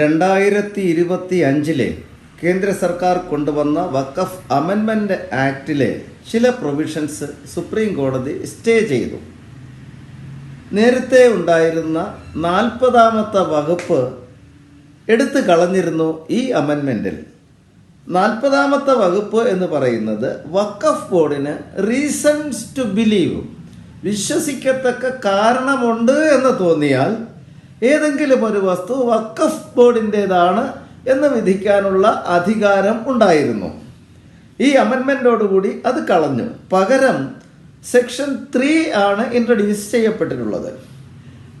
രണ്ടായിരത്തി ഇരുപത്തി അഞ്ചിലെ കേന്ദ്ര സർക്കാർ കൊണ്ടുവന്ന വഖഫ് അമെൻമെന്റ് ആക്ടിലെ ചില പ്രൊവിഷൻസ് സുപ്രീം കോടതി സ്റ്റേ ചെയ്തു. നേരത്തെ ഉണ്ടായിരുന്ന നാൽപ്പതാമത്തെ വകുപ്പ് എടുത്തു കളഞ്ഞിരുന്നു ഈ അമെൻമെന്റിൽ നാൽപ്പതാമത്തെ വകുപ്പ് എന്ന് പറയുന്നത് വഖഫ് ബോർഡിന് റീസൺസ് ടു ബിലീവ്. വിശ്വസിക്കത്തക്ക കാരണമുണ്ട് എന്ന് തോന്നിയാൽ ഏതെങ്കിലും ഒരു വസ്തു വക്കഫ് ബോർഡിന്റേതാണ് എന്ന് വിധിക്കാനുള്ള അധികാരം ഉണ്ടായിരുന്നു. ഈ അമെൻമെന്റോടുകൂടി അത് കളഞ്ഞു. പകരം സെക്ഷൻ ത്രീ ആണ് ഇൻട്രൊഡ്യൂസ് ചെയ്യപ്പെട്ടിട്ടുള്ളത്.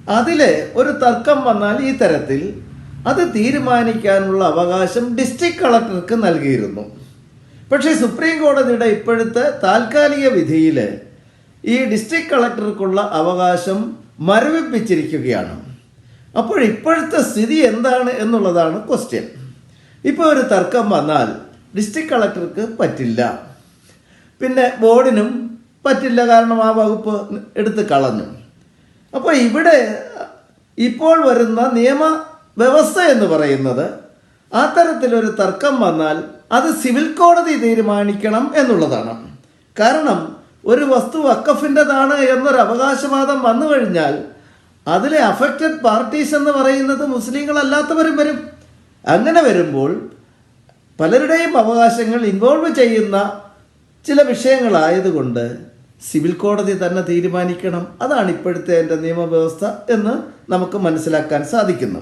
അതിൽ ഒരു തർക്കം വന്നാൽ ഈ തരത്തിൽ അത് തീരുമാനിക്കാനുള്ള അവകാശം ഡിസ്ട്രിക്ട് കളക്ടർക്ക് നൽകിയിരുന്നു. പക്ഷേ സുപ്രീം കോടതിയുടെ ഇപ്പോഴത്തെ താൽക്കാലിക വിധിയിൽ ഈ ഡിസ്ട്രിക്ട് കളക്ടർക്കുള്ള അവകാശം മരവിപ്പിച്ചിരിക്കുകയാണ്. അപ്പോൾ ഇപ്പോഴത്തെ സ്ഥിതി എന്താണ് എന്നുള്ളതാണ് ക്വസ്റ്റ്യൻ ഇപ്പോൾ ഒരു തർക്കം വന്നാൽ ഡിസ്ട്രിക്ട് കളക്ടർക്ക് പറ്റില്ല. പിന്നെ ബോർഡിനും പറ്റില്ല കാരണം ആ വകുപ്പ് എടുത്ത് കളഞ്ഞു. അപ്പോൾ ഇവിടെ ഇപ്പോൾ വരുന്ന നിയമ വ്യവസ്ഥ എന്ന് പറയുന്നത് ആ തരത്തിലൊരു തർക്കം വന്നാൽ അത് സിവിൽ കോടതി തീരുമാനിക്കണം എന്നുള്ളതാണ്. കാരണം ഒരു വസ്തു വക്കഫിന്റെതാണ് എന്നൊരു അവകാശവാദം വന്നു കഴിഞ്ഞാൽ അതിലെ അഫക്റ്റഡ് പാർട്ടീസ് എന്ന് പറയുന്നത് മുസ്ലിങ്ങളല്ലാത്തവരും വരും. അങ്ങനെ വരുമ്പോൾ പലരുടെയും അവകാശങ്ങൾ ഇൻവോൾവ് ചെയ്യുന്ന ചില വിഷയങ്ങളായതുകൊണ്ട് സിവിൽ കോടതി തന്നെ തീരുമാനിക്കണം. അതാണ് ഇപ്പോഴത്തെ എന്റെ നിയമവ്യവസ്ഥ എന്ന് നമുക്ക് മനസ്സിലാക്കാൻ സാധിക്കുന്നു.